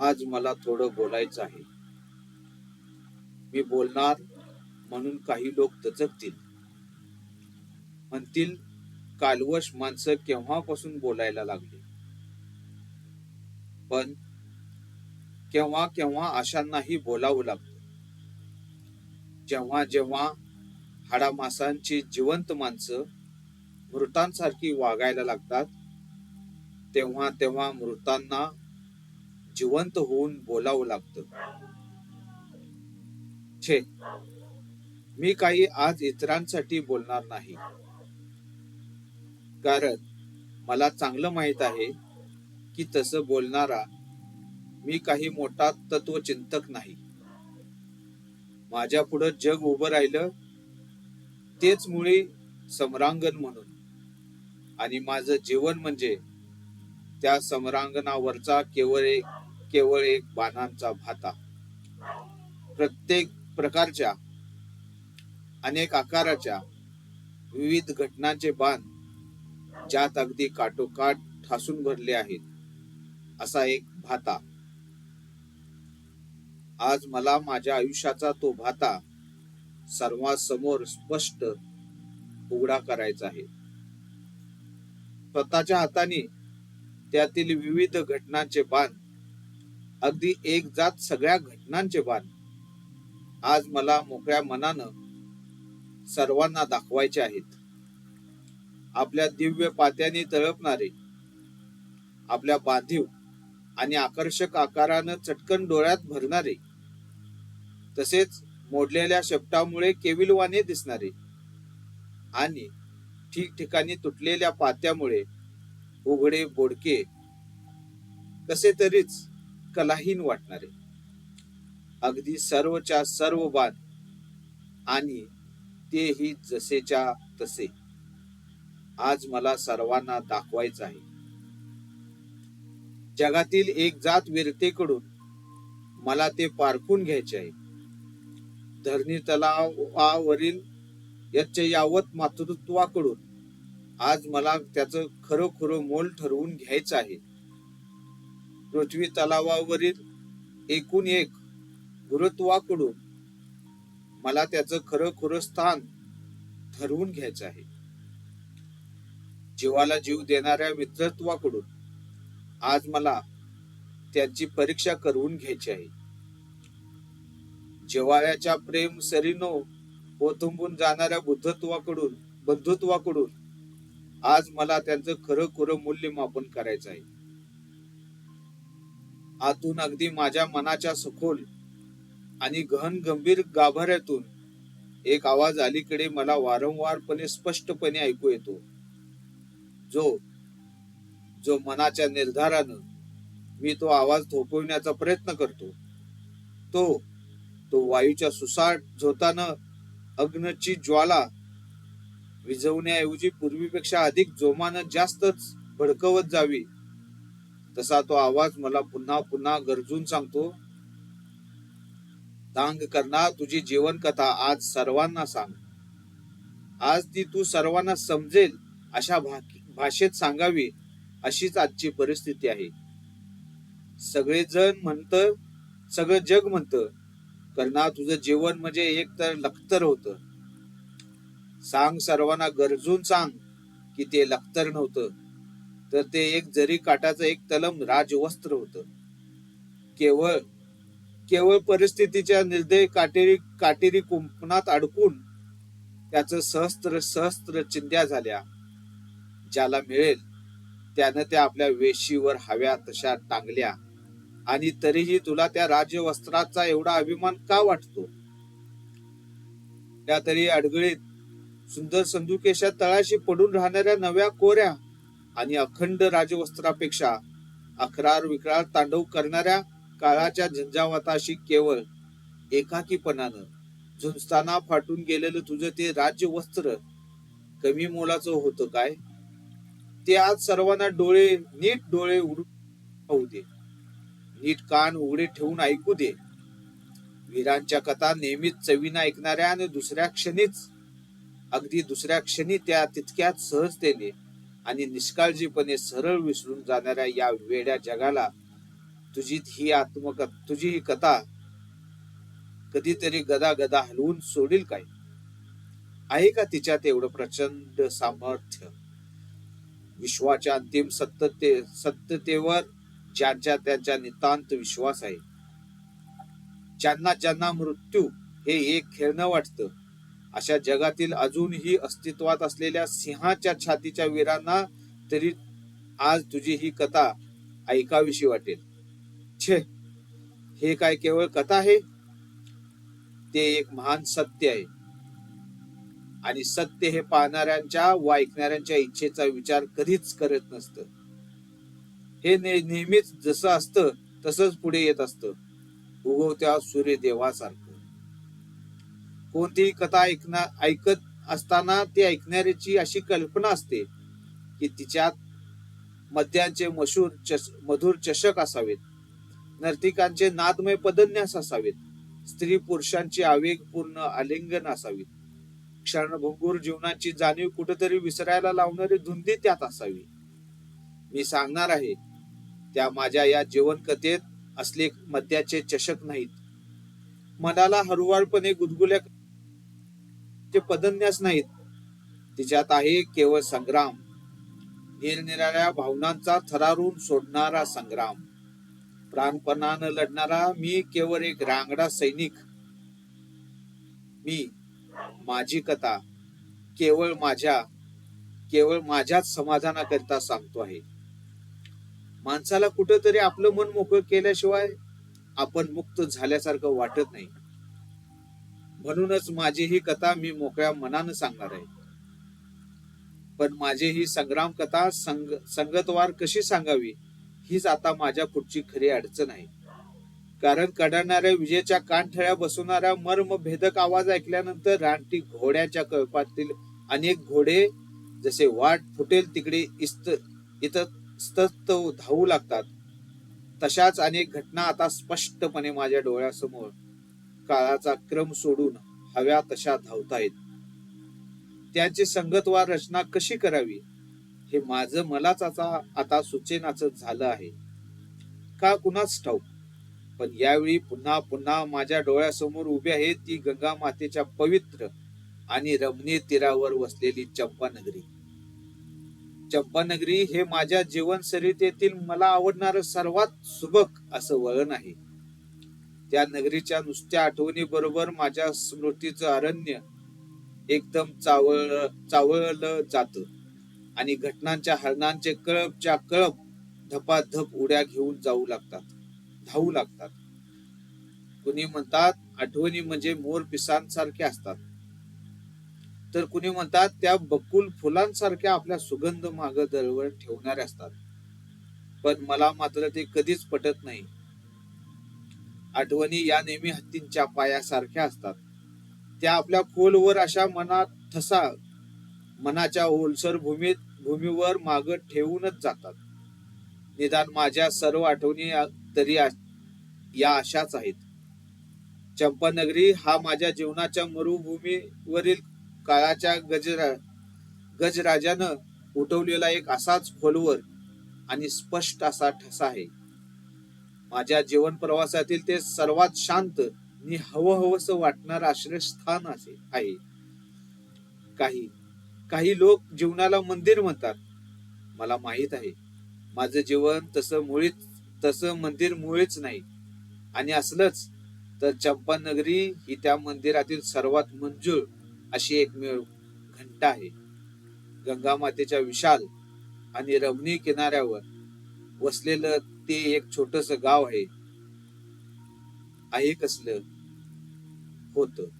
आज मला थोडं बोलायचं आहे. मी बोलणार म्हणून काही लोक दचकतील. म्हणतील कालवश माणसं केव्हापासून बोलायला लागली? पण केव्हा केव्हा अशांनाही बोलावं लागतं. जेव्हा जेव्हा हाडामासांची जिवंत माणसं मृतांसारखी वागायला लागतात तेव्हा तेव्हा मृतांना जिवंत होऊन बोलावं लागतं. छे मी काही आज इतरांसाठी बोलणार नाही. कारण मला चांगलं माहीत आहे की तसं बोलणारा मी काही मोठा तत्वचिंतक नाही. माझ्या पुढं जग उभं राहिलं तेच मुळी सम्रांगण म्हणून. आणि माझं जीवन म्हणजे त्या सम्रांगणावरचा केवळ एक केवळ एक बाणांचा भाता. प्रत्येक प्रकारच्या अनेक आकाराच्या विविध घटनांचे बाण ज्यात अगदी काटोकाट ठासून भरले आहेत असा एक भाता. आज मला माझ्या आयुष्याचा तो भाता सर्वांसमोर स्पष्ट उघडा करायचा आहे. स्वतःच्या हाताने त्यातील विविध घटनांचे बाण अगदी एक जात सगळ्या घटनांचे बाण आज मला मोकळ्या मनानं सर्वांना दाखवायचे आहेत. आपल्या दिव्य पात्याने तळपणारे आपल्या बांधीव आणि आकर्षक आकारानं चटकन डोळ्यात भरणारे तसेच मोडलेल्या शेपटामुळे केविलवाने दिसणारे आणि ठिकठिकाणी तुटलेल्या पात्यामुळे उघडे बोडके कसे तरीच कलाहीन वाटणारे. अगदी सर्वच्या सर्व बाद आणि तेही जसेच्या तसे. आज मला सर्वांना दाखवायचं आहे. जगातील एक जात वीरतेकडून मला ते पारखून घ्यायचे आहे. धरणी तलावावरील याच्या यावत मातृत्वाकडून आज मला त्याचं खरोखर मोल ठरवून घ्यायचं आहे. पृथ्वी तलावावरील एकूण एक गुरुत्वाकडून मला त्याचं खरं खरं स्थान ठरवून घ्यायचं आहे. जीवाला जीव देणाऱ्या मित्रत्वाकडून आज मला त्यांची परीक्षा करून घ्यायची आहे. जिवाळ्याच्या प्रेम सरीनो ओथंबून जाणाऱ्या बुद्धत्वाकडून बंधुत्वाकडून आज मला त्यांचं खरं खरं मूल्यमापन करायचं आहे. आतून अगदी माझ्या मनाच्या सखोल आणि गहन गंभीर गाभाऱ्यातून एक आवाज अलीकडे मला वारंवारपणे स्पष्टपणे ऐकू येतो. जो जो मनाच्या निर्धारानं मी तो आवाज थोपविण्याचा प्रयत्न करतो. तो तो वायूच्या सुसाट झोतानं अग्नची ज्वाला विझवण्याऐवजी पूर्वीपेक्षा अधिक जोमानं जास्तच भडकवत जावी तसा तो आवाज मला पुन्हा पुन्हा गरजून सांगतो दांग करणार तुझी जीवन कथा आज सर्वांना सांग. आज ती तू सर्वांना समजेल अशा भाषेत सांगावी अशीच आजची परिस्थिती आहे. सगळेजण म्हणत सगळं जग म्हणत करणार तुझं जीवन म्हणजे एक तर लखतर होत. सांग सर्वांना गरजून सांग की ते लखतर नव्हतं. तर ते एक जरी काटाचं एक तलम राजवस्त्र होत. केवळ केवळ परिस्थितीच्या निर्दय काटेरी काटेरी कुंपणात अडकून त्याच सहस्त्र सहस्त्र चिंध्या झाल्या. ज्याला मिळेल त्यानं त्या आपल्या वेशीवर हव्या तशा टांगल्या. आणि तरीही तुला त्या राजवस्त्राचा एवढा अभिमान का वाटतो? त्या तरी अडगळीत सुंदर संदुकेशा तळाशी पडून राहणाऱ्या नव्या कोऱ्या आणि अखंड राजवस्त्रापेक्षा अकरार विक्रार तांडव करणाऱ्या काळाच्या झंझावाताशी केवळ एकाकीपणानं झुंजताना फाटून गेलेलं तुझं ते राज्य वस्त्र कमी मोलाचं होतं काय? ते आज सर्वांना डोळे नीट डोळे उडून दे. नीट कान उघडे ठेवून ऐकू दे. वीरांच्या कथा नेहमीच चवीना ऐकणाऱ्या आणि दुसऱ्या क्षणीच अगदी दुसऱ्या क्षणी त्या तितक्याच सहजतेने आणि निष्काळजीपणे सरळ विसरून जाणाऱ्या या वेड्या जगाला तुझी ही आत्मक तुझी ही कथा कधीतरी गदा गदा हलवून सोडील काय? आहे का तिच्यात एवढं प्रचंड सामर्थ्य? विश्वाच्या अंतिम सत्यते सत्यतेवर ज्यांच्या त्यांच्या नितांत विश्वास आहे ज्यांना ज्यांना मृत्यू हे एक खेळणं वाटतं अशा जगातील अजूनही अस्तित्वात असलेल्या सिंहाच्या छातीच्या वीरांना तरी आज तुझी ही कथा ऐकावीशी वाटेल. छे हे काय केवळ कथा आहे? ते एक महान सत्य आहे. आणि सत्य हे पाहणाऱ्यांच्या व ऐकणाऱ्यांच्या इच्छेचा विचार कधीच करत नसतं. हे ने- नेहमीच जसं असतं तसंच पुढे येत असतं. उगवत्या सूर्यदेवासारखं. कोणतीही कथा ऐकना ऐकत असताना ती ऐकणाऱ्याची अशी कल्पना असते की तिच्यात मद्यांचे मशूर चष मधुर चषक असावेत. नर्तिकांचे नादमय पदन्यास असावेत. स्त्री पुरुषांची आवेगपूर्ण आलिंगन असावीत. क्षणभंगूर जीवनाची जाणीव कुठेतरी विसरायला लावणारी धुंदी त्यात असावी. मी सांगणार आहे त्या माझ्या या जीवन कथेत असले मद्याचे चषक नाहीत. मनाला हरुवाळपणे गुदगुल्या ते पदन्यास नाहीत. तिच्यात आहे केवळ संग्राम. निरनिराळ्या भावनांचा थरारून सोडणारा संग्राम. प्राणपणानं लढणारा मी केवळ एक रांगडा सैनिक. मी माझी कथा केवळ माझ्या केवळ माझ्याच समाधानाकरिता सांगतो आहे. माणसाला कुठेतरी आपलं मन मोकळं केल्याशिवाय आपण मुक्त झाल्यासारखं वाटत नाही. म्हणूनच माझी ही कथा मी मोकळ्या मनानं सांगणार आहे. पण माझी ही संग्राम कथा संग संगतवार कशी सांगावी हीच आता माझ्या पुढची खरी अडचण आहे. कारण कडणाऱ्या विजेच्या कानठळ्या बसवणाऱ्या मर्म भेदक आवाज ऐकल्यानंतर रानटी घोड्याच्या कळपातील अनेक घोडे जसे वाट फुटेल तिकडे इस्त इत धावू लागतात. तशाच अनेक घटना आता स्पष्टपणे माझ्या डोळ्यासमोर काळाचा क्रम सोडून हव्या तशा धावतायत त्याची संगतवार रचना कशी करावी हे माझं मलाच आता आता सुचेनाच झालं आहे. का कुणाच ठाऊक? पण यावेळी पुन्हा पुन्हा माझ्या डोळ्यासमोर उभी आहे ती गंगा मातेच्या पवित्र आणि रमणीय तीरावर वसलेली चंपानगरी. चंपानगरी हे माझ्या जीवनसरितेतील मला आवडणारं सर्वात सुबक असं वळण आहे. त्या नगरीच्या नुसत्या आठवणी बरोबर माझ्या स्मृतीचं अरण्य एकदम चावळ चावळलं जात. आणि घटनांच्या हरणांचे कळपच्या कळप धपाधप उड्या घेऊन जाऊ लागतात धावू लागतात. कुणी म्हणतात आठवणी म्हणजे मोर पिसांसारखे असतात. तर कुणी म्हणतात त्या बकुल फुलांसारख्या आपल्या सुगंध माग दरवर ठेवणाऱ्या असतात. पण मला मात्र ते कधीच पटत नाही. आठवणी या नेहमी हत्तींच्या पायासारख्या असतात. त्या आपल्या खोलवर अशा मनात ठसा मनाच्या ओलसर भूमीत भूमीवर माग ठेवूनच जातात. निदान माझ्या सर्व आठवणी तरी आ- या अशाच आहेत. चंपानगरी हा माझ्या जीवनाच्या मरुभूमीवरील काळाच्या गजरा गजराजानं उठवलेला एक असाच खोलवर आणि स्पष्ट असा ठसा आहे. माझ्या जीवन प्रवासातील ते सर्वात शांत आणि हवं हवस वाटणार आश्रयस्थान असे आहे. काही काही लोक जीवनाला मंदिर म्हणतात. मला माहीत आहे. माझं जीवन तसं मुळीच तसं मंदिर मुळीच नाही. आणि असलंच तर चंपानगरी ही त्या मंदिरातील सर्वात मंजूळ अशी एकमेव घंटा आहे. गंगा मातेच्या विशाल आणि रमणी किनाऱ्यावर वसलेलं ते एक छोटस गाव आहे. आहे कसलं होतं.